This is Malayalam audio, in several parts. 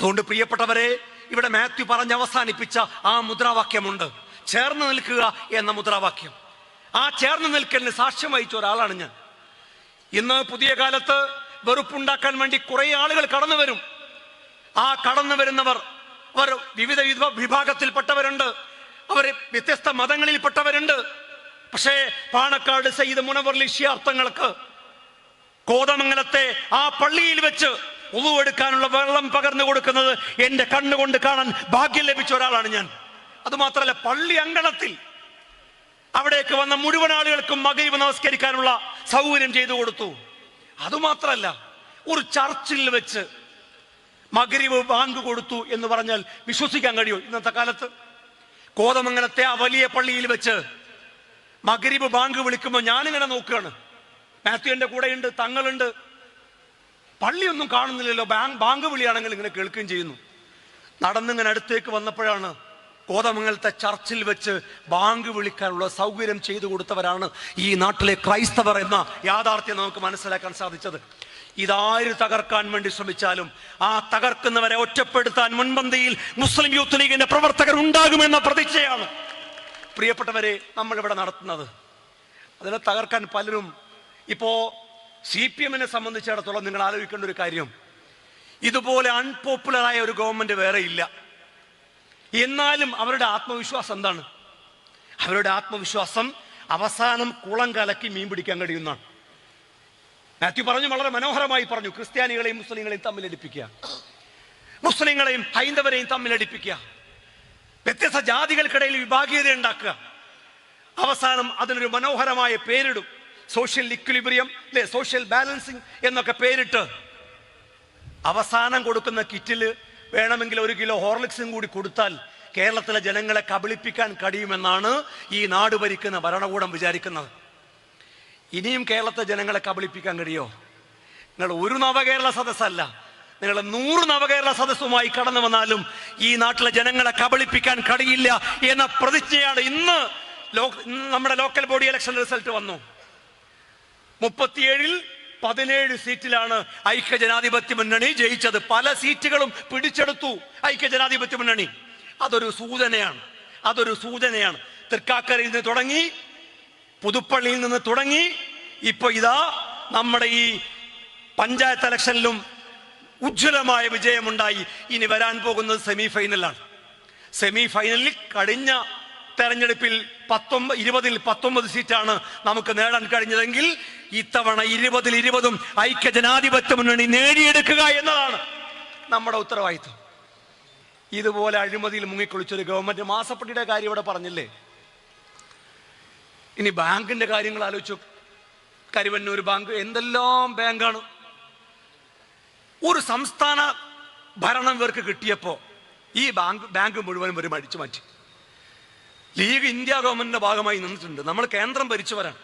അതുകൊണ്ട് പ്രിയപ്പെട്ടവരെ ഇവിടെ മാത്യു പറഞ്ഞ് അവസാനിപ്പിച്ച ആ മുദ്രാവാക്യമുണ്ട്. ചേർന്ന് നിൽക്കുക എന്ന മുദ്രാവാക്യം. ആ ചേർന്ന് നിൽക്കലിന് സാക്ഷ്യം വഹിച്ച ഒരാളാണ് ഞാൻ. ഇന്ന് പുതിയ കാലത്ത് വെറുപ്പുണ്ടാക്കാൻ വേണ്ടി കുറെ ആളുകൾ കടന്നു വരും. ആ കടന്നു വരുന്നവർ അവർ വിവിധ വിധ- വിഭാഗത്തിൽപ്പെട്ടവരുണ്ട്. അവർ വ്യത്യസ്ത മതങ്ങളിൽപ്പെട്ടവരുണ്ട്. പക്ഷേ പാണക്കാട് സയ്യിദ് മുനവർ ലിഷ്യാർത്ഥങ്ങൾക്ക് കോതമംഗലത്തെ ആ പള്ളിയിൽ വെച്ച് ഉളുവെടുക്കാനുള്ള വെള്ളം പകർന്നു കൊടുക്കുന്നത് എന്റെ കണ്ണുകൊണ്ട് കാണാൻ ഭാഗ്യം ലഭിച്ച ഒരാളാണ് ഞാൻ. അതുമാത്രമല്ല പള്ളി അങ്കണത്തിൽ അവിടേക്ക് വന്ന മുഴുവൻ ആളുകൾക്കും മകരീവ് നമസ്കരിക്കാനുള്ള സൗകര്യം ചെയ്തു കൊടുത്തു. അതുമാത്രമല്ല ഒരു ചർച്ചിൽ വെച്ച് മകരീവ് ബാങ്ക് കൊടുത്തു എന്ന് പറഞ്ഞാൽ വിശ്വസിക്കാൻ കഴിയോ ഇന്നത്തെ കാലത്ത്? കോതമംഗലത്തെ ആ വലിയ പള്ളിയിൽ വെച്ച് മകരിവ് ബാങ്ക് വിളിക്കുമ്പോൾ ഞാനിങ്ങനെ നോക്കുകയാണ്. മാത്യുവിന്റെ കൂടെയുണ്ട് തങ്ങളുണ്ട്. പള്ളിയൊന്നും കാണുന്നില്ലല്ലോ. ബാങ്ക് ബാങ്ക് വിളിയാണെങ്കിൽ ഇങ്ങനെ കേൾക്കുകയും ചെയ്യുന്നു. നടന്നിങ്ങനെ അടുത്തേക്ക് വന്നപ്പോഴാണ് കോതമംഗലത്തെ ചർച്ചിൽ വെച്ച് ബാങ്ക് വിളിക്കാനുള്ള സൗകര്യം ചെയ്തു കൊടുത്തവരാണ് ഈ നാട്ടിലെ ക്രൈസ്തവർ എന്ന യാഥാർത്ഥ്യം നമുക്ക് മനസ്സിലാക്കാൻ സാധിച്ചത്. ഇതാര് തകർക്കാൻ വേണ്ടി ശ്രമിച്ചാലും ആ തകർക്കുന്നവരെ ഒറ്റപ്പെടുത്താൻ മുൻപന്തിയിൽ മുസ്ലിം യൂത്ത് ലീഗിന്റെ പ്രവർത്തകർ ഉണ്ടാകുമെന്ന പ്രതീക്ഷയാണ്. പ്രിയപ്പെട്ടവരെ നമ്മളിവിടെ നടത്തുന്നത്. അതിനെ തകർക്കാൻ പലരും ഇപ്പോ സി പി എമ്മിനെ സംബന്ധിച്ചിടത്തോളം നിങ്ങൾ ആലോചിക്കേണ്ട ഒരു കാര്യം. ഇതുപോലെ അൺപോപ്പുലറായ ഒരു ഗവൺമെന്റ് വേറെ ഇല്ല. എന്നാലും അവരുടെ ആത്മവിശ്വാസം എന്താണ്? അവരുടെ ആത്മവിശ്വാസം അവസാനം കുളം കലക്കി മീൻ പിടിക്കാൻ കഴിയുന്നതാണ്. മാത്യു പറഞ്ഞു വളരെ മനോഹരമായി പറഞ്ഞു ക്രിസ്ത്യാനികളെയും മുസ്ലിങ്ങളെയും തമ്മിലടിപ്പിക്കുക മുസ്ലിങ്ങളെയും ഹൈന്ദവരെയും തമ്മിലടിപ്പിക്കുക വ്യത്യസ്ത ജാതികൾക്കിടയിൽ വിഭാഗീയത ഉണ്ടാക്കുക. അവസാനം അതിനൊരു മനോഹരമായ പേരിടും. സോഷ്യൽ ഇക്വിലിബ്രിയം അല്ലെ സോഷ്യൽ ബാലൻസിങ് എന്നൊക്കെ പേരിട്ട് അവസാനം കൊടുക്കുന്ന കിറ്റിൽ വേണമെങ്കിൽ ഒരു കിലോ ഹോർലിക്സും കൂടി കൊടുത്താൽ കേരളത്തിലെ ജനങ്ങളെ കബളിപ്പിക്കാൻ കഴിയുമെന്നാണ് ഈ നാട് ഭരിക്കുന്ന ഭരണകൂടം വിചാരിക്കുന്നത്. ഇനിയും കേരളത്തെ ജനങ്ങളെ കബളിപ്പിക്കാൻ കഴിയോ? നിങ്ങൾ ഒരു നവകേരള സദസ്സല്ല. നിങ്ങൾ നൂറ് നവകേരള സദസ്സുമായി കടന്നു വന്നാലും ഈ നാട്ടിലെ ജനങ്ങളെ കബളിപ്പിക്കാൻ കഴിയില്ല എന്ന പ്രതിജ്ഞയാണ് ഇന്ന് നമ്മുടെ ലോക്കൽ ബോഡി ഇലക്ഷൻ റിസൾട്ട് വന്നു. മുപ്പത്തിയേഴിൽ പതിനേഴ് സീറ്റിലാണ് ഐക്യ ജനാധിപത്യ മുന്നണി ജയിച്ചത്. പല സീറ്റുകളും പിടിച്ചെടുത്തു ഐക്യ ജനാധിപത്യ മുന്നണി. അതൊരു സൂചനയാണ്. അതൊരു സൂചനയാണ്. തൃക്കാക്കരയിൽ നിന്ന് തുടങ്ങി പുതുപ്പള്ളിയിൽ നിന്ന് തുടങ്ങി ഇപ്പൊ ഇതാ നമ്മുടെ ഈ പഞ്ചായത്ത് ഇലക്ഷനിലും ഉജ്ജ്വലമായ വിജയമുണ്ടായി. ഇനി വരാൻ പോകുന്നത് സെമി ഫൈനലാണ് സെമി ഫൈനലിൽ കഴിഞ്ഞ തെരഞ്ഞെടുപ്പിൽ പത്തൊമ്പത് ഇരുപതിൽ പത്തൊമ്പത് സീറ്റാണ് നമുക്ക് നേടാൻ കഴിഞ്ഞതെങ്കിൽ ഇത്തവണ ഇരുപതിൽ ഇരുപതും ഐക്യ ജനാധിപത്യ മുന്നണി നേടിയെടുക്കുക എന്നതാണ് നമ്മുടെ ഉത്തരവാദിത്വം. ഇതുപോലെ അഴിമതിയിൽ മുങ്ങിക്കുളിച്ചൊരു ഗവൺമെന്റ് മാസപ്പട്ടിയുടെ കാര്യം ഇവിടെ പറഞ്ഞില്ലേ? ഇനി ബാങ്കിന്റെ കാര്യങ്ങൾ ആലോചിച്ചു. കരുവന്നൂർ ബാങ്ക് എന്തെല്ലാം ബാങ്കാണ്? ഒരു സംസ്ഥാന ഭരണം ഇവർക്ക് കിട്ടിയപ്പോ ഈ ബാങ്ക് ബാങ്ക് മുഴുവനും ഒരു മടിച്ചു മാറ്റി. ലീഗ് ഇന്ത്യ ഗവൺമെന്റിന്റെ ഭാഗമായി നിന്നിട്ടുണ്ട്. നമ്മൾ കേന്ദ്രം ഭരിച്ചവരാണ്.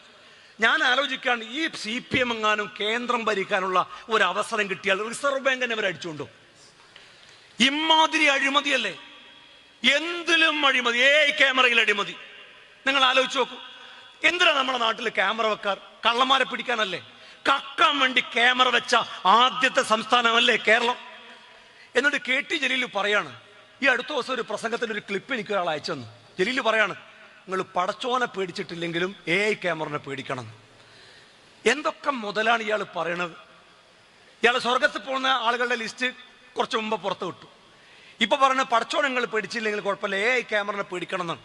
ഞാൻ ആലോചിക്കാണ് ഈ സി പി എം എങ്ങാനും കേന്ദ്രം ഭരിക്കാനുള്ള ഒരു അവസരം കിട്ടിയാൽ റിസർവ് ബാങ്ക് അവർ അടിച്ചുകൊണ്ടു ഇമാതിരി അഴിമതിയല്ലേ? എന്തിലും അഴിമതി. ഏ ക്യാമറയിൽ അഴിമതി. നിങ്ങൾ ആലോചിച്ച് നോക്കൂ. എന്തിനാ നമ്മുടെ നാട്ടിൽ ക്യാമറ വെക്കാർ കള്ളന്മാരെ പിടിക്കാനല്ലേ? കക്കാൻ വേണ്ടി ക്യാമറ വെച്ച ആദ്യത്തെ സംസ്ഥാനമല്ലേ കേരളം? എന്നിട്ട് കെ ടി ജലീൽ പറയാണ് ഈ അടുത്ത ദിവസം ഒരു പ്രസംഗത്തിന്റെ ഒരു ക്ലിപ്പ് എനിക്ക് ഒരാൾ അയച്ചു തന്നു. ജലീൽ പറയാണ് നിങ്ങൾ പടച്ചോനെ പേടിച്ചിട്ടില്ലെങ്കിലും എ ഐ ക്യാമറനെ പേടിക്കണം. എന്തൊക്കെ മുതലാണ് ഇയാൾ പറയണത്? ഇയാൾ സ്വർഗത്തിൽ പോകുന്ന ആളുകളുടെ ലിസ്റ്റ് കുറച്ച് മുമ്പ് പുറത്ത് വിട്ടു. ഇപ്പൊ പറഞ്ഞ പടച്ചോൻ നിങ്ങൾ പേടിച്ചില്ലെങ്കിൽ കുഴപ്പമില്ല എ ഐ ക്യാമറനെ പേടിക്കണം എന്നാണ്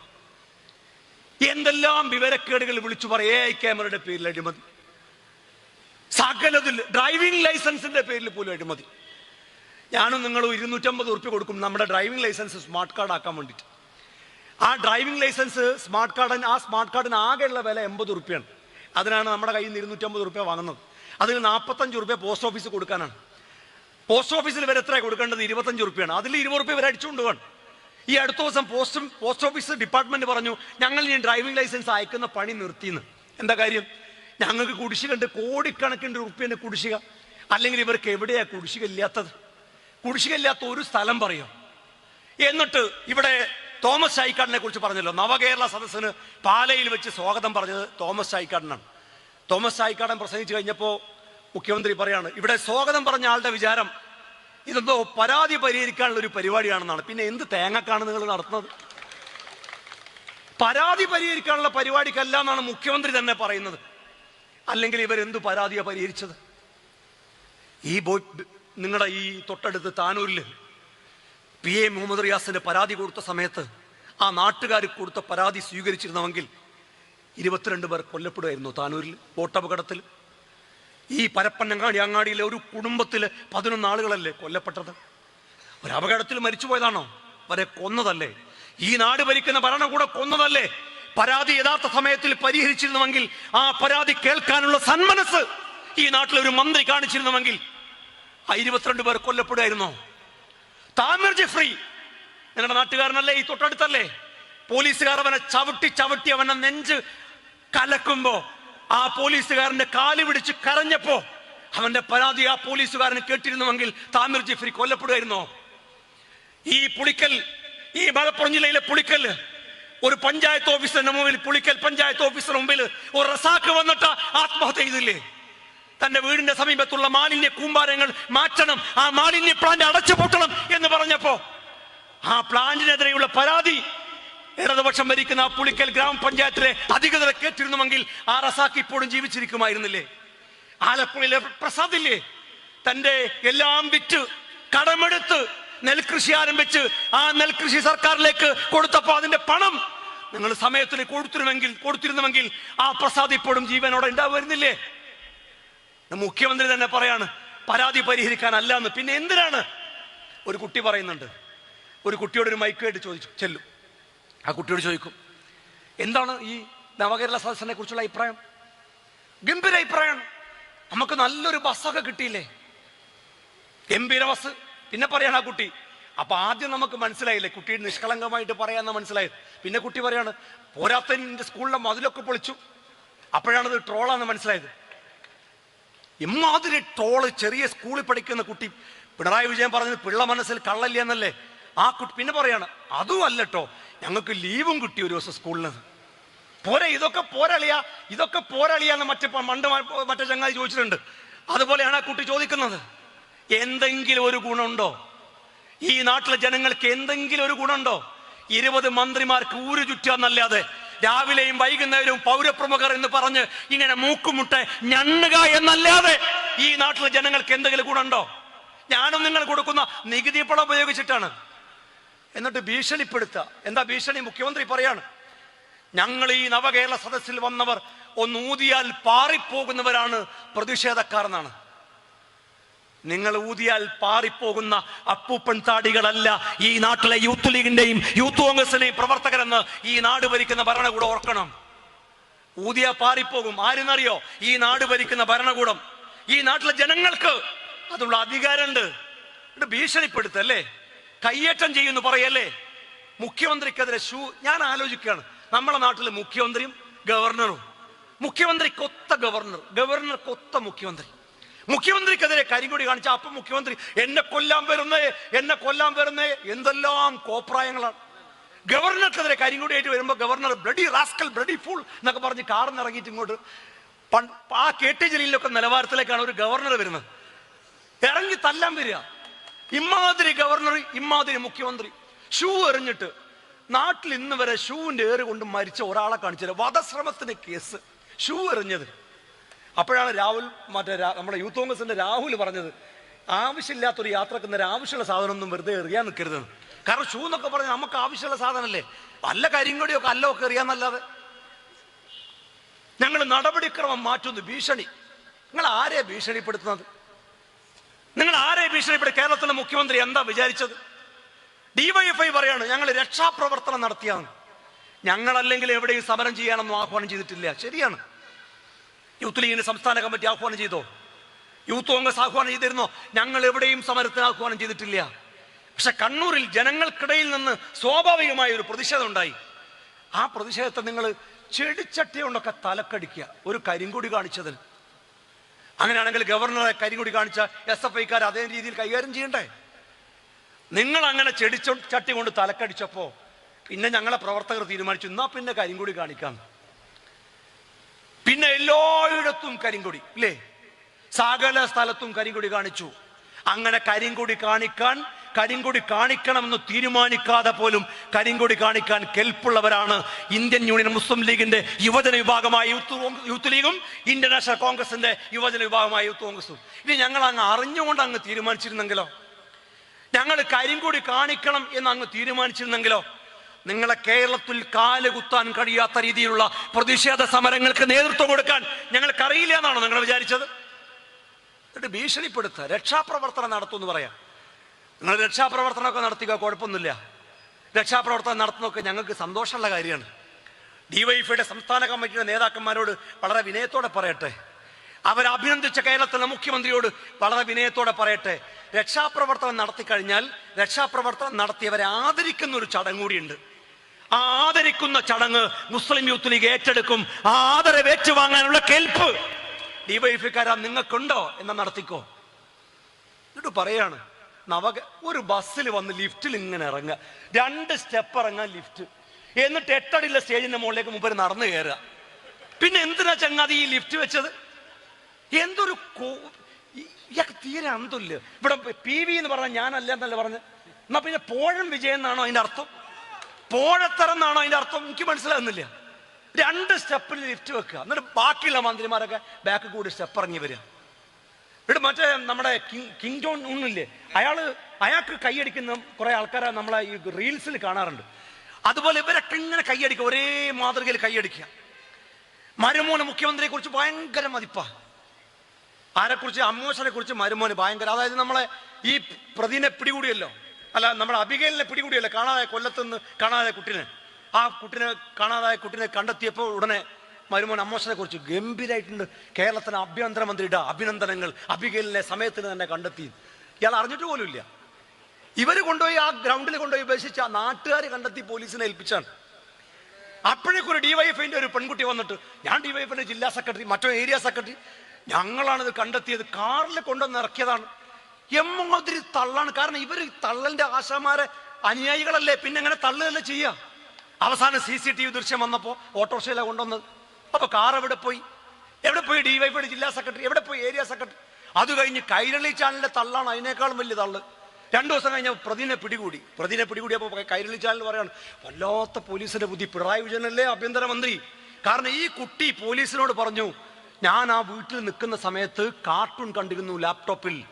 എന്തെല്ലാം വിവരക്കേടുകൾ വിളിച്ചു പറയും എ ഐ ക്യാമറയുടെ പേരിൽ അഴിമതി. സകലതിൽ ഡ്രൈവിംഗ് ലൈസൻസിന്റെ പേരിൽ പോലും അഴിമതി. ഞാനും നിങ്ങളും ഇരുന്നൂറ്റമ്പത് ഉറുപ്പ്യ കൊടുക്കും നമ്മുടെ ഡ്രൈവിംഗ് ലൈസൻസ് സ്മാർട്ട് കാർഡ് ആക്കാൻ വേണ്ടിയിട്ട്. ആ ഡ്രൈവിംഗ് ലൈസൻസ് സ്മാർട്ട് കാർഡിന് ആ സ്മാർട്ട് കാർഡിന് ആകെയുള്ള വില എൺപത് റുപ്യാണ് അതിനാണ് നമ്മുടെ കയ്യിൽ നിന്ന് ഇരുന്നൂറ്റമ്പത് റുപ്യ വാങ്ങുന്നത്. അതിൽ നാൽപ്പത്തഞ്ച് റുപ്യ പോസ്റ്റ് ഓഫീസ് കൊടുക്കാനാണ്. പോസ്റ്റ് ഓഫീസിൽ വരെ എത്ര കൊടുക്കേണ്ടത്? ഇരുപത്തഞ്ച് റുപ്യാണ് അതിൽ ഇരുപത് റുപ്യ വരെ അടിച്ചുകൊണ്ട് വേണം ഈ അടുത്ത ദിവസം പോസ്റ്റും പോസ്റ്റ് ഓഫീസ് ഡിപ്പാർട്ട്മെന്റ് പറഞ്ഞു ഞങ്ങൾ ഈ ഡ്രൈവിംഗ് ലൈസൻസ് അയക്കുന്ന പണി നിർത്തിയെന്ന് എന്താ കാര്യം? ഞങ്ങൾക്ക് കുടിശ്ശിക ഉണ്ട്. കോടിക്കണക്കിന് റുപ്യന്റെ കുടിശ്ശിക. അല്ലെങ്കിൽ ഇവർക്ക് എവിടെയാ കുടിശ്ശിക ഇല്ലാത്തത്? കുടിശ്ശിക ഇല്ലാത്ത ഒരു സ്ഥലം പറയോ? എന്നിട്ട് ഇവിടെ തോമസ് ചായിക്കാടിനെ കുറിച്ച് പറഞ്ഞല്ലോ. നവകേരള സദസ്സിന് പാലയിൽ വെച്ച് സ്വാഗതം പറഞ്ഞത് തോമസ് ചായിക്കാടനാണ് തോമസ് ചായിക്കാടൻ പ്രസംഗിച്ചു കഴിഞ്ഞപ്പോൾ മുഖ്യമന്ത്രി പറയാണ് ഇവിടെ സ്വാഗതം പറഞ്ഞ ആളുടെ വിചാരം ഇതെന്തോ പരാതി പരിഹരിക്കാനുള്ള ഒരു പരിപാടിയാണെന്നാണ്. പിന്നെ എന്ത് തേങ്ങക്കാണ് നിങ്ങൾ നടത്തുന്നത്? പരാതി പരിഹരിക്കാനുള്ള പരിപാടിക്കല്ല എന്നാണ് മുഖ്യമന്ത്രി തന്നെ പറയുന്നത്. അല്ലെങ്കിൽ ഇവരെന്ത് പരാതിയാണ് പരിഹരിച്ചത്? ഈ ബോ നിങ്ങളുടെ ഈ തൊട്ടടുത്ത് താനൂരിൽ പി എ മുഹമ്മദ് റിയാസിന്റെ പരാതി കൊടുത്ത സമയത്ത് ആ നാട്ടുകാർ കൊടുത്ത പരാതി സ്വീകരിച്ചിരുന്നുവെങ്കിൽ ഇരുപത്തിരണ്ട് പേർ കൊല്ലപ്പെടുമായിരുന്നു താനൂരിൽ ബോട്ടപകടത്തിൽ ഈ പരപ്പന്നങ്ങാടി അങ്ങാടിയിലെ ഒരു കുടുംബത്തിലെ പതിനൊന്ന് ആളുകളല്ലേ കൊല്ലപ്പെട്ടത്? ഒരു മരിച്ചുപോയതാണോ? വരെ കൊന്നതല്ലേ? ഈ നാട് ഭരിക്കുന്ന ഭരണകൂടം കൊന്നതല്ലേ? പരാതി യഥാർത്ഥ സമയത്തിൽ പരിഹരിച്ചിരുന്നുവെങ്കിൽ ആ പരാതി കേൾക്കാനുള്ള സന്മനസ് ഈ നാട്ടിലെ ഒരു മന്ത്രി കാണിച്ചിരുന്നുവെങ്കിൽ ആ ഇരുപത്തിരണ്ട് പേർ കൊല്ലപ്പെടുമായിരുന്നോ? താമിർ ജെഫ്രി നിങ്ങളുടെ നാട്ടുകാരനല്ലേ? ഈ തൊട്ടടുത്തല്ലേ? പോലീസുകാർ അവനെ ചവിട്ടി ചവിട്ടി അവനെ നെഞ്ച് കലക്കുമ്പോ ആ പോലീസുകാരന്റെ കാൽ പിടിച്ച് കരഞ്ഞപ്പോ അവന്റെ പരാതി ആ പോലീസുകാരന് കേട്ടിരുന്നുവെങ്കിൽ താമിർ ജെഫ്രി കൊല്ലപ്പെടുമായിരുന്നോ ഈ പുളിക്കൽ ഈ മലപ്പുറം ജില്ലയിലെ പുളിക്കൽ ഒരു പഞ്ചായത്ത് ഓഫീസറിന്റെ മുമ്പിൽ പുളിക്കൽ പഞ്ചായത്ത് ഓഫീസറിന് മുമ്പിൽ ഒരു റസാക്ക് വന്നിട്ട് ആത്മഹത്യ ചെയ്തില്ലേ? തന്റെ വീടിന്റെ സമീപത്തുള്ള മാലിന്യ കൂമ്പാരങ്ങൾ മാറ്റണം ആ മാലിന്യ പ്ലാന്റ് അടച്ചു പൂട്ടണം എന്ന് പറഞ്ഞപ്പോ ആ പ്ലാന്റിനെതിരെയുള്ള പരാതി ഇടതുപക്ഷം ഭരിക്കുന്ന ആ പുളിക്കൽ ഗ്രാമപഞ്ചായത്തിലെ അധികൃതരെ കേട്ടിരുന്നുവെങ്കിൽ ആ റസാക്ക് ഇപ്പോഴും ജീവിച്ചിരിക്കുമായിരുന്നില്ലേ? ആലപ്പുഴയിലെ പ്രസാദ് ഇല്ലേ തന്റെ എല്ലാം വിറ്റ് കടമെടുത്ത് നെൽകൃഷി ആരംഭിച്ച് ആ നെൽകൃഷി സർക്കാരിലേക്ക് കൊടുത്തപ്പോ അതിന്റെ പണം നിങ്ങൾ സമയത്തിന് കൊടുത്തിരുന്നെങ്കിൽ കൊടുത്തിരുന്നുവെങ്കിൽ ആ പ്രസാദ് ഇപ്പോഴും ജീവനോടെ ഉണ്ടാവുമായിരുന്നില്ലേ? മുഖ്യമന്ത്രി തന്നെ പറയാണ് പരാതി പരിഹരിക്കാനല്ല എന്ന് പിന്നെ എന്തിനാണ്? ഒരു കുട്ടി പറയുന്നുണ്ട്. ഒരു കുട്ടിയോട് ഒരു മൈക്ക് ആയിട്ട് ചോദിച്ചു ചെല്ലും. ആ കുട്ടിയോട് ചോദിക്കും എന്താണ് ഈ നവകേരള സദസ്സിനെ കുറിച്ചുള്ള അഭിപ്രായം? ഗംഭീര അഭിപ്രായമാണ് നമുക്ക് നല്ലൊരു ബസ്സൊക്കെ കിട്ടിയില്ലേ? ഗംഭീര ബസ്. പിന്നെ പറയാണ് ആ കുട്ടി അപ്പൊ ആദ്യം നമുക്ക് മനസ്സിലായില്ലേ കുട്ടി നിഷ്കളങ്കമായിട്ട് പറയാന്ന് മനസ്സിലായത്. പിന്നെ കുട്ടി പറയാണ് പോരാത്തതിന്റെ സ്കൂളിലെ മതിലൊക്കെ പൊളിച്ചു. അപ്പോഴാണത് ട്രോളാന്ന് മനസ്സിലായത്. ഇമാതിരി ട്രോൾ ചെറിയ സ്കൂളിൽ പഠിക്കുന്ന കുട്ടി. പിണറായി വിജയൻ പറഞ്ഞത് പിള്ള മനസ്സിൽ കള്ളല്ല എന്നല്ലേ? ആ കുട്ടി പിന്നെ പറയാണ് അതും അല്ലട്ടോ ഞങ്ങൾക്ക് ലീവും കിട്ടി ഒരു ദിവസം സ്കൂളിൽ നിന്ന് പോരെ ഇതൊക്കെ പോരളിയ ഇതൊക്കെ പോരളിയാന്ന് മറ്റേ മണ്ട് മറ്റേ ചങ്ങാതി ചോദിച്ചിട്ടുണ്ട്. അതുപോലെയാണ് ആ കുട്ടി ചോദിക്കുന്നത് എന്തെങ്കിലും ഒരു ഗുണമുണ്ടോ? ഈ നാട്ടിലെ ജനങ്ങൾക്ക് എന്തെങ്കിലും ഒരു ഗുണമുണ്ടോ? ഇരുപത് മന്ത്രിമാർക്ക് ഊരു ചുറ്റാന്നല്ലാതെ രാവിലെയും വൈകുന്നേരവും പൗരപ്രമുഖർ എന്ന് പറഞ്ഞ് ഇങ്ങനെ മൂക്കുമുട്ട ഞണ്ണുക എന്നല്ലാതെ ഈ നാട്ടിലെ ജനങ്ങൾക്ക് എന്തെങ്കിലും ഗുണമുണ്ടോ? ഞാനും നിങ്ങൾ കൊടുക്കുന്ന നികുതി പണം ഉപയോഗിച്ചിട്ടാണ്. എന്നിട്ട് ഭീഷണിപ്പെടുത്തുക. എന്താ ഭീഷണി? മുഖ്യമന്ത്രി പറയാണ് ഞങ്ങൾ ഈ നവകേരള സദസ്സിൽ വന്നവർ ഒന്നൂതിയാൽ പാറിപ്പോകുന്നവരാണ് പ്രതിഷേധക്കാർ എന്നാണ് നിങ്ങൾ ഊതിയാൽ പാറിപ്പോകുന്ന അപ്പൂപ്പൻ താടികളല്ല ഈ നാട്ടിലെ യൂത്ത് ലീഗിന്റെയും യൂത്ത് കോൺഗ്രസിന്റെയും പ്രവർത്തകരെന്ന് ഈ നാട് ഭരിക്കുന്ന ഭരണകൂടം ഓർക്കണം. ഊതിയ പാറിപ്പോകും. ആരെന്നറിയോ? ഈ നാട് ഭരിക്കുന്ന ഭരണകൂടം. ഈ നാട്ടിലെ ജനങ്ങൾക്ക് അതുള്ള അധികാരമുണ്ട്. ഭീഷണിപ്പെടുത്തല്ലേ? കയ്യേറ്റം ചെയ്യുന്നു പറയല്ലേ? മുഖ്യമന്ത്രിക്കെതിരെ ഷൂ ഞാൻ ആലോചിക്കുകയാണ്. നമ്മുടെ നാട്ടിലെ മുഖ്യമന്ത്രിയും ഗവർണറും. മുഖ്യമന്ത്രി കൊത്ത ഗവർണർ ഗവർണർ കൊത്ത മുഖ്യമന്ത്രി. മുഖ്യമന്ത്രിക്കെതിരെ കരിങ്കൊടി കാണിച്ച അപ്പം മുഖ്യമന്ത്രി എന്നെ കൊല്ലാൻ വരുന്നേ എന്നെ കൊല്ലാൻ വരുന്നേ എന്തെല്ലാം കോപ്രായങ്ങളാണ്. ഗവർണർക്കെതിരെ കരിങ്കൊടിയായിട്ട് വരുമ്പോൾ governor bloody rascal bloody fool എന്നൊക്കെ പറഞ്ഞ് കാറിന് ഇറങ്ങിയിട്ട് ഇങ്ങോട്ട് ആ കെ ടി ജലീലിലൊക്കെ നിലവാരത്തിലേക്കാണ് ഒരു ഗവർണർ വരുന്നത്. ഇറങ്ങി തല്ലാൻ വരിക. ഇമാതിരി ഗവർണർ ഇമാതിരി മുഖ്യമന്ത്രി. ഷൂ എറിഞ്ഞിട്ട് നാട്ടിൽ ഇന്ന് വരെ ഷൂവിന്റെ ഏറ് കൊണ്ട് മരിച്ച ഒരാളെ കാണിച്ചത് വധശ്രമത്തിന് കേസ്. ഷൂ എറിഞ്ഞത്. അപ്പോഴാണ് രാഹുൽ മറ്റേ നമ്മുടെ യൂത്ത് കോൺഗ്രസിന്റെ രാഹുൽ പറഞ്ഞത് ആവശ്യമില്ലാത്തൊരു യാത്രയ്ക്ക് നേരെ ആവശ്യമുള്ള സാധനമൊന്നും വെറുതെ എറിയാൻ നിൽക്കരുത്. കാരണം ഷൂ എന്നൊക്കെ പറഞ്ഞാൽ നമുക്ക് ആവശ്യമുള്ള സാധനമല്ലേ? വല്ല കരിങ്കൊടിയൊക്കെ അല്ലൊക്കെ എറിയാന്നല്ലാതെ ഞങ്ങൾ നടപടിക്രമം മാറ്റുന്നു ഭീഷണി. നിങ്ങൾ ആരെ ഭീഷണിപ്പെടുത്തുന്നത്? നിങ്ങൾ ആരെ ഭീഷണിപ്പെടുത്തി കേരളത്തിലെ മുഖ്യമന്ത്രി എന്താ വിചാരിച്ചത്? ഡിവൈഎഫ്ഐ പറയാണ് ഞങ്ങൾ രക്ഷാപ്രവർത്തനം നടത്തിയാണ്. ഞങ്ങളല്ലെങ്കിൽ എവിടെയും സമരം ചെയ്യാനൊന്നും ആഹ്വാനം ചെയ്തിട്ടില്ല. ശരിയാണ്. യൂത്ത് ലീഗിന് സംസ്ഥാന കമ്മിറ്റി ആഹ്വാനം ചെയ്തോ? യൂത്ത് കോൺഗ്രസ് ആഹ്വാനം ചെയ്തിരുന്നോ? ഞങ്ങൾ എവിടെയും സമരത്തിന് ആഹ്വാനം ചെയ്തിട്ടില്ല. പക്ഷെ കണ്ണൂരിൽ ജനങ്ങൾക്കിടയിൽ നിന്ന് സ്വാഭാവികമായ ഒരു പ്രതിഷേധം ഉണ്ടായി. ആ പ്രതിഷേധത്തെ നിങ്ങൾ ചെടിച്ചട്ടി കൊണ്ടൊക്കെ തലക്കടിക്കുക. ഒരു കരിങ്കൊടി കാണിച്ചതിന് അങ്ങനെയാണെങ്കിൽ ഗവർണറെ കരിങ്കൊടി കാണിച്ച എസ് എഫ് ഐക്കാർ അതേ രീതിയിൽ കൈകാര്യം ചെയ്യണ്ടേ? നിങ്ങൾ അങ്ങനെ ചെടിച്ചട്ടി കൊണ്ട് തലക്കടിച്ചപ്പോ പിന്നെ ഞങ്ങളെ പ്രവർത്തകർ തീരുമാനിച്ചു എന്നാ പിന്നെ കരിങ്കൊടി കാണിക്കാം എല്ലായിടത്തും കരിങ്കൊടി ഇല്ലേ? സകല സ്ഥലത്തും കരിങ്കൊടി കാണിച്ചു. അങ്ങനെ കരിങ്കൊടി കാണിക്കാൻ കരിങ്കൊടി കാണിക്കണമെന്ന് തീരുമാനിക്കാതെ പോലും കരിങ്കൊടി കാണിക്കാൻ കെൽപ്പുള്ളവരാണ് ഇന്ത്യൻ യൂണിയൻ മുസ്ലിം ലീഗിന്റെ യുവജന വിഭാഗമായ യൂത്ത് യൂത്ത് ലീഗും ഇന്റർനാഷണൽ നാഷണൽ കോൺഗ്രസിന്റെ യുവജന വിഭാഗമായ യൂത്ത് കോൺഗ്രസും. ഇനി ഞങ്ങൾ അങ്ങ് അറിഞ്ഞുകൊണ്ട് അങ്ങ് തീരുമാനിച്ചിരുന്നെങ്കിലോ? ഞങ്ങൾ കരിങ്കൊടി കാണിക്കണം എന്ന് അങ്ങ് തീരുമാനിച്ചിരുന്നെങ്കിലോ? നിങ്ങളെ കേരളത്തിൽ കാലുകുത്താൻ കഴിയാത്ത രീതിയിലുള്ള പ്രതിഷേധ സമരങ്ങൾക്ക് നേതൃത്വം കൊടുക്കാൻ ഞങ്ങൾക്കറിയില്ല എന്നാണോ നിങ്ങൾ വിചാരിച്ചത്? എന്നിട്ട് ഭീഷണിപ്പെടുത്തുക. രക്ഷാപ്രവർത്തനം നടത്തുമെന്ന് പറയാം. നിങ്ങൾ രക്ഷാപ്രവർത്തനമൊക്കെ നടത്തുക കുഴപ്പമൊന്നുമില്ല. രക്ഷാപ്രവർത്തനം നടത്തുന്നതൊക്കെ ഞങ്ങൾക്ക് സന്തോഷമുള്ള കാര്യമാണ്. ഡിവൈഫൈയുടെ സംസ്ഥാന കമ്മിറ്റിയുടെ നേതാക്കന്മാരോട് വളരെ വിനയത്തോടെ പറയട്ടെ. അവരഭിനന്ദിച്ച കേരളത്തിലെ മുഖ്യമന്ത്രിയോട് വളരെ വിനയത്തോടെ പറയട്ടെ. രക്ഷാപ്രവർത്തനം നടത്തി കഴിഞ്ഞാൽ രക്ഷാപ്രവർത്തനം നടത്തിയവരെ ആദരിക്കുന്ന ഒരു ചടങ്ങ് കൂടിയുണ്ട്. ആ ആദരിക്കുന്ന ചടങ്ങ് മുസ്ലിം യൂത്ത് ലീഗ് ഏറ്റെടുക്കും. ആ ആദരവ് ഏറ്റുവാങ്ങാനുള്ള കെൽപ്പ്. ഡിവൈഫിക്കാരാ നിങ്ങൾക്കുണ്ടോ എന്ന് നടത്തിക്കോ. എന്നിട്ട് പറയാണ് നവക ഒരു ബസ്സിൽ വന്ന് ലിഫ്റ്റിൽ ഇങ്ങനെ ഇറങ്ങുക. രണ്ട് സ്റ്റെപ്പ് ഇറങ്ങാൻ ലിഫ്റ്റ്. എന്നിട്ട് എട്ടടിയിലെ സ്റ്റേജിന്റെ മുകളിലേക്ക് മുമ്പ് നടന്നു കയറുക. പിന്നെ എന്തിനാ ചങ്ങാതി ഈ ലിഫ്റ്റ് വെച്ചത്? എന്തൊരു ഇയാൾക്ക് തീരെ അന്തമില്ല. ഇവിടെ പി വി എന്ന് പറഞ്ഞാൽ ഞാനല്ല എന്നല്ല പറഞ്ഞ് എന്നാ പിന്നെ പോഴം വിജയം എന്നാണോ അതിന്റെ അർത്ഥം? പോഴത്തരം അതിന്റെ അർത്ഥം? എനിക്ക് മനസ്സിലാകുന്നില്ല രണ്ട് സ്റ്റെപ്പിൽ ലിഫ്റ്റ് വെക്കുക. എന്നിട്ട് ബാക്കിയുള്ള മന്ത്രിമാരൊക്കെ ബാക്ക് കൂടി സ്റ്റെപ്പ് ഇറങ്ങി വരിക. ഇവിടെ മറ്റേ നമ്മുടെ കിങ് കിങ് ജോൺ ഉണ്ണില്ലേ അയാൾ അയാൾക്ക് കൈയടിക്കുന്ന കുറെ ആൾക്കാരെ നമ്മളെ ഈ റീൽസിൽ കാണാറുണ്ട്. അതുപോലെ ഇവരൊക്കെ ഇങ്ങനെ കൈയടിക്കുക ഒരേ മാതൃകയിൽ കൈയടിക്കുക മരുമോന് മുഖ്യമന്ത്രിയെ കുറിച്ച് ഭയങ്കര മതിപ്പാ. ആരെക്കുറിച്ച് അമ്മോശനെ കുറിച്ച് മരുമോന് ഭയങ്കര. അതായത് നമ്മളെ ഈ പ്രതിനെ പിടികൂടിയല്ലോ. അല്ല നമ്മുടെ അബികേലിനെ പിടികൂടിയല്ല കാണാതായ കൊല്ലത്തുനിന്ന് കാണാതായ കുട്ടിനെ? ആ കുട്ടിനെ കാണാതായ കുട്ടിനെ കണ്ടെത്തിയപ്പോൾ ഉടനെ മരുമോൻ അമ്മോശനെ കുറിച്ച് ഗംഭീരമായിട്ടുണ്ട് കേരളത്തിന് ആഭ്യന്തരമന്ത്രിയുടെ അഭിനന്ദനങ്ങൾ അബികേലിനെ സമയത്തിന് തന്നെ കണ്ടെത്തി. ഇയാൾ അറിഞ്ഞിട്ട് പോലും ഇല്ല. ഇവർ കൊണ്ടുപോയി ആ ഗ്രൗണ്ടിൽ കൊണ്ടുപോയി ഉപേക്ഷിച്ച് ആ നാട്ടുകാർ കണ്ടെത്തി പോലീസിനെ ഏൽപ്പിച്ചാണ്. അപ്പോഴേക്കും ഒരു ഡിവൈഎഫിന്റെ ഒരു പെൺകുട്ടി വന്നിട്ട് ഞാൻ ഡിവൈഎഫിന്റെ ജില്ലാ സെക്രട്ടറി മറ്റോ ഏരിയ സെക്രട്ടറി. ഞങ്ങളാണിത് കണ്ടെത്തിയത് കാറിൽ കൊണ്ടുവന്ന് ഇറക്കിയതാണ്. എമ്മാതിരി തള്ളാണ്. കാരണം ഇവർ തള്ളലിന്റെ ആശാമാരെ അനുയായികളല്ലേ. പിന്നെ എങ്ങനെ തള്ളുകയല്ലേ ചെയ്യുക അവസാനം സി സി ടി വി ദൃശ്യം വന്നപ്പോൾ ഓട്ടോറിക്ഷയിലാണ് കൊണ്ടുവന്നത്. അപ്പൊ കാർ എവിടെ പോയി? എവിടെ പോയി ഡിവൈഫിയുടെ ജില്ലാ സെക്രട്ടറി? എവിടെ പോയി ഏരിയ സെക്രട്ടറി? അത് കഴിഞ്ഞ് കൈരളി ചാനലിന്റെ തള്ളാണ് അതിനേക്കാളും വലിയ തള്ള്. രണ്ടു ദിവസം കഴിഞ്ഞ പ്രതിനെ പിടികൂടി. പ്രതിനെ പിടികൂടിയപ്പോൾ കൈരളി ചാനൽ പറയാണ് വല്ലാത്ത പോലീസിന്റെ ബുദ്ധി. പിണറായി വിജയനല്ലേ ആഭ്യന്തരമന്ത്രി? കാരണം ഈ കുട്ടി പോലീസിനോട് പറഞ്ഞു ഞാൻ ആ വീട്ടിൽ നിൽക്കുന്ന സമയത്ത് കാർട്ടൂൺ കണ്ടിരുന്നു ലാപ്ടോപ്പിൽ.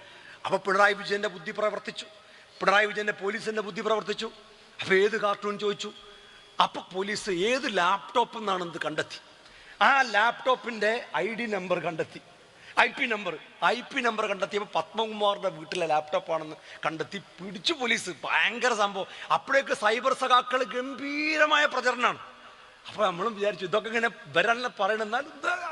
അപ്പൊ പിണറായി വിജയന്റെ ബുദ്ധി പ്രവർത്തിച്ചു. പിണറായി വിജയന്റെ പോലീസിന്റെ ബുദ്ധി പ്രവർത്തിച്ചു. അപ്പോൾ ഏത് കാർട്ടൂൺ ചോദിച്ചു? അപ്പോൾ പോലീസ് ഏത് ലാപ്ടോപ്പ് എന്നാണെന്ന് കണ്ടെത്തി? ആ ലാപ്ടോപ്പിന്റെ ഐ ഡി നമ്പർ കണ്ടെത്തി. I P number I P number കണ്ടെത്തിയപ്പോൾ പത്മകുമാറിന്റെ വീട്ടിലെ ലാപ്ടോപ്പാണെന്ന് കണ്ടെത്തി പിടിച്ചു പോലീസ്. ഭയങ്കര സംഭവം. അപ്പോഴേക്ക് സൈബർ സഖാക്കൾ ഗംഭീരമായ പ്രചരണമാണ്. അപ്പൊ നമ്മളും വിചാരിച്ചു ഇതൊക്കെ ഇങ്ങനെ വരാനുള്ള പറയണെന്നാൽ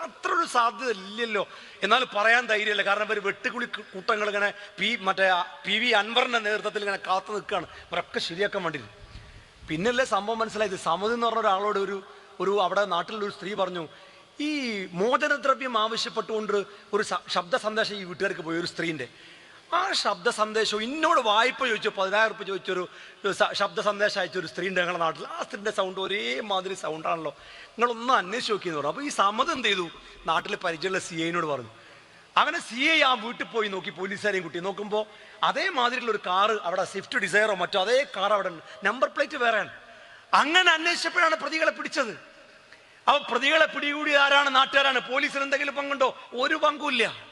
അത്ര ഒരു സാധ്യത ഇല്ലല്ലോ. എന്നാൽ പറയാൻ ധൈര്യമില്ല. കാരണം ഇവർ വെട്ടുകുളി കൂട്ടങ്ങൾ ഇങ്ങനെ പി മറ്റേ പി വി അൻവറിന്റെ നേതൃത്വത്തിൽ ഇങ്ങനെ കാത്തു നിൽക്കുകയാണ്. ഇവരൊക്കെ ശരിയാക്കാൻ വേണ്ടിയിട്ട്. പിന്നല്ലേ സംഭവം മനസ്സിലായത്? സമതി എന്ന് പറഞ്ഞ ഒരാളോട് ഒരു ഒരു അവിടെ ഒരു സ്ത്രീ പറഞ്ഞു ഈ മോചനദ്രവ്യം ആവശ്യപ്പെട്ടുകൊണ്ട് ഒരു ശബ്ദ സന്ദേശം ഈ വീട്ടുകാർക്ക് പോയി ഒരു സ്ത്രീന്റെ. ആ ശബ്ദ സന്ദേശം ഇന്നോട് വായ്പ ചോദിച്ചു പതിനായിരം ഉറുപ്പ് ചോദിച്ചൊരു ശബ്ദ സന്ദേശം അയച്ച ഒരു സ്ത്രീ ഉണ്ട് ഞങ്ങളുടെ നാട്ടിൽ ആ സ്ത്രീന്റെ സൗണ്ട് ഒരേ മാതിരി സൗണ്ടാണല്ലോ നിങ്ങളൊന്ന് അന്വേഷിച്ച് നോക്കിയെന്ന് പറഞ്ഞു അപ്പോൾ ഈ സമ്മതം എന്ത് ചെയ്തു? നാട്ടിൽ പരിചയമുള്ള സി ഐനോട് പറഞ്ഞു. അങ്ങനെ സി ഐ ആ വീട്ടിൽ പോയി നോക്കി പോലീസുകാരെയും കുട്ടി. നോക്കുമ്പോൾ അതേമാതിരിയുള്ള ഒരു കാറ് അവിടെ സ്വിഫ്റ്റ് ഡിസയറോ മറ്റോ അതേ കാർ അവിടെ നമ്പർ പ്ലേറ്റ് വേറെയാണ്. അങ്ങനെ അന്വേഷിച്ചപ്പോഴാണ് പ്രതികളെ പിടിച്ചത്. അപ്പൊ പ്രതികളെ പിടികൂടി ആരാണ്? നാട്ടുകാരാണ്. പോലീസിന് എന്തെങ്കിലും പങ്കുണ്ടോ? ഒരു പങ്കുമില്ല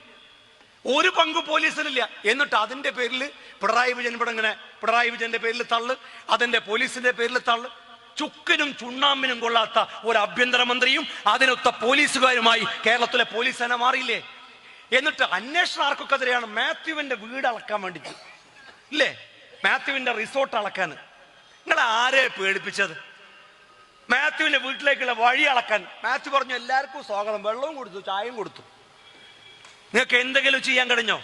ഒരു പങ്ക് പോലീസിനില്ല. എന്നിട്ട് അതിന്റെ പേരിൽ പിണറായി വിജയൻ ഇവിടെ ഇങ്ങനെ പിണറായി വിജയന്റെ പേരിൽ തള്ള് അതിന്റെ പോലീസിന്റെ പേരിൽ തള്ള്. ചുക്കിനും ചുണ്ണാമ്പിനും കൊള്ളാത്ത ഒരു ആഭ്യന്തരമന്ത്രിയും അതിനൊത്ത പോലീസുകാരുമായി കേരളത്തിലെ പോലീസ് സേന മാറിയില്ലേ? എന്നിട്ട് അന്വേഷണം ആർക്കൊക്കെതിരെയാണ് മാത്യുവിന്റെ വീട് അളക്കാൻ വേണ്ടി ഇല്ലേ? മാത്യുവിന്റെ റിസോർട്ട് അളക്കാൻ. നിങ്ങൾ ആരെ പേടിപ്പിച്ചത്? മാത്യുവിന്റെ വീട്ടിലേക്കുള്ള വഴി അളക്കാൻ. മാത്യു പറഞ്ഞു എല്ലാവർക്കും സ്വാഗതം. വെള്ളവും കൊടുത്തു ചായയും കൊടുത്തു. നിങ്ങൾക്ക് എന്തെങ്കിലും ചെയ്യാൻ കഴിഞ്ഞോ?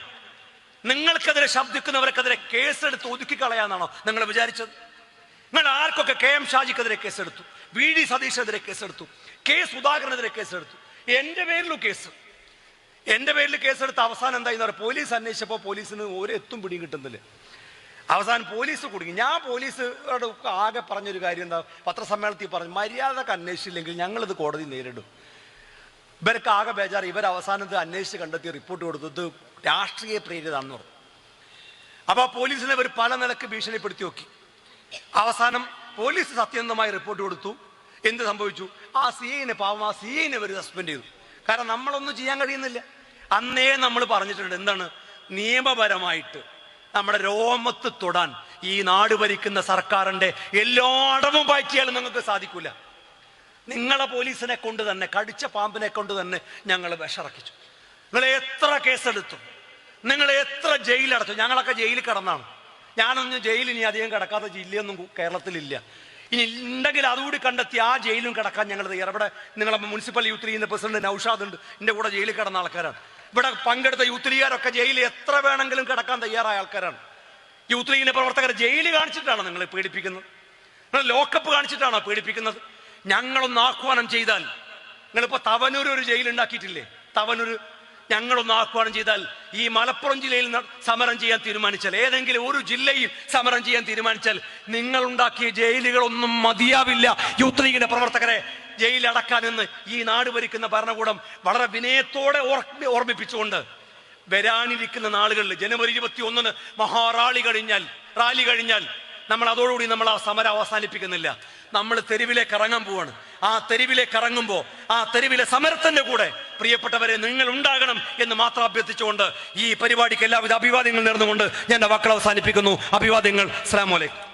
നിങ്ങൾക്കെതിരെ ശബ്ദിക്കുന്നവർക്കെതിരെ കേസെടുത്ത് ഒതുക്കി കളയാന്നാണോ നിങ്ങൾ വിചാരിച്ചത്? നിങ്ങൾ ആർക്കൊക്കെ കെ എം ഷാജിക്കെതിരെ കേസെടുത്തു? വി ഡി സതീഷിനെതിരെ കേസെടുത്തു? കെ സുധാകരനെതിരെ കേസെടുത്തു? എന്റെ പേരിലും കേസ്. എന്റെ പേരിൽ കേസെടുത്ത അവസാനം എന്തായിരുന്നു പോലീസ് അന്വേഷിച്ചപ്പോൾ പോലീസിന് ഒരു എത്തും പിടിയും കിട്ടുന്നില്ല. അവസാനം പോലീസ് കുടുങ്ങി. ഞാൻ പോലീസോട് ആകെ പറഞ്ഞൊരു കാര്യം എന്താ പത്രസമ്മേളനത്തിൽ പറഞ്ഞു മര്യാദയ്ക്ക് അന്വേഷിച്ചില്ലെങ്കിൽ ഞങ്ങളിത് കോടതി നേരിടും. ഇവർക്ക് ആകെ ബേജാറ്. ഇവർ അവസാനത്ത് അന്വേഷിച്ച് കണ്ടെത്തി റിപ്പോർട്ട് കൊടുത്തത് രാഷ്ട്രീയ പ്രേരിതാണെന്ന് പറഞ്ഞു. അപ്പോൾ പോലീസിനെ ഇവർ പല നിലയ്ക്ക് ഭീഷണിപ്പെടുത്തി നോക്കി. അവസാനം പോലീസ് സത്യസന്ധമായി റിപ്പോർട്ട് കൊടുത്തു. എന്ത് സംഭവിച്ചു? ആ സി ഐനെ പാവം ആ സി ഐനെ അവർ സസ്പെൻഡ് ചെയ്തു. കാരണം നമ്മളൊന്നും ചെയ്യാൻ കഴിയുന്നില്ല. അന്നേ നമ്മൾ പറഞ്ഞിട്ടുണ്ട് എന്താണ്? നിയമപരമായിട്ട് നമ്മുടെ രോമത്ത് തൊടാൻ ഈ നാട് ഭരിക്കുന്ന സർക്കാരിന്റെ എല്ലാ അടവും പാറ്റിയാലും നിങ്ങൾക്ക് സാധിക്കൂല. നിങ്ങളെ പോലീസിനെ കൊണ്ട് തന്നെ കടിച്ച പാമ്പിനെ കൊണ്ട് തന്നെ ഞങ്ങൾ വിഷറക്കിച്ചു. നിങ്ങൾ എത്ര കേസെടുത്തു? നിങ്ങൾ എത്ര ജയിലടച്ചു? ഞങ്ങളൊക്കെ ജയിലിൽ കിടന്നാണ്. ഞാനൊന്നും ജയിലിൽ ഇനി അധികം കിടക്കാത്ത ജില്ലയൊന്നും കേരളത്തിലില്ല. ഇനി ഉണ്ടെങ്കിൽ അതുകൂടി കണ്ടെത്തി ആ ജയിലും കിടക്കാൻ ഞങ്ങൾ തയ്യാറ്. ഇവിടെ നിങ്ങളെ മുനിസിപ്പൽ യൂത്ത് ലീഗിന്റെ പ്രസിഡന്റ് നൌഷാദ് ഉണ്ട്. എന്റെ കൂടെ ജയിലിൽ കിടന്ന ആൾക്കാരാണ്. ഇവിടെ പങ്കെടുത്ത യൂത്ത് ലീഗുകാരൊക്കെ ജയിലിൽ എത്ര വേണമെങ്കിലും കിടക്കാൻ തയ്യാറായ ആൾക്കാരാണ്. യൂത്ത് ലീഗിന്റെ പ്രവർത്തകർ ജയിലിൽ കാണിച്ചിട്ടാണ് നിങ്ങളെ പേടിപ്പിക്കുന്നത് നിങ്ങൾ ലോക്കപ്പ് കാണിച്ചിട്ടാണോ പേടിപ്പിക്കുന്നത് ഞങ്ങളൊന്ന് ആഹ്വാനം ചെയ്താൽ. നിങ്ങളിപ്പോ തവനൂർ ഒരു ജയിൽ ഉണ്ടാക്കിയിട്ടില്ലേ? തവനൂർ ഞങ്ങളൊന്ന് ആഹ്വാനം ചെയ്താൽ ഈ മലപ്പുറം ജില്ലയിൽ സമരം ചെയ്യാൻ തീരുമാനിച്ചാൽ ഏതെങ്കിലും ഒരു ജില്ലയിൽ സമരം ചെയ്യാൻ തീരുമാനിച്ചാൽ നിങ്ങൾ ഉണ്ടാക്കിയ ജയിലുകളൊന്നും മതിയാവില്ല. യൂത്ത് ലീഗിന്റെ പ്രവർത്തകരെ ജയിലടക്കാനെന്ന് ഈ നാട് ഭരിക്കുന്ന ഭരണകൂടം വളരെ വിനയത്തോടെ ഓർമ്മ- ഓർമ്മിപ്പിച്ചുകൊണ്ട് വരാനിരിക്കുന്ന നാളുകളിൽ ജനുവരി ഇരുപത്തി ഒന്നിന് മഹാറാളി കഴിഞ്ഞാൽ റാലി കഴിഞ്ഞാൽ നമ്മൾ അതോടുകൂടി നമ്മൾ ആ സമരം അവസാനിപ്പിക്കുന്നില്ല. നമ്മൾ തെരുവിലേക്ക് ഇറങ്ങാൻ പോവാണ്. ആ തെരുവിലേക്ക് ഇറങ്ങുമ്പോൾ ആ തെരുവിലെ സമരത്തിന്റെ കൂടെ പ്രിയപ്പെട്ടവരെ നിങ്ങൾ ഉണ്ടാകണം എന്ന് മാത്രം അഭ്യർത്ഥിച്ചുകൊണ്ട് ഈ പരിപാടിക്ക് എല്ലാവിധ അഭിവാദ്യങ്ങൾ നേർന്നുകൊണ്ട് ഞാൻ വാക്കുകൾ അവസാനിപ്പിക്കുന്നു. അഭിവാദ്യങ്ങൾ അസ്സലാമു അലൈക്കും.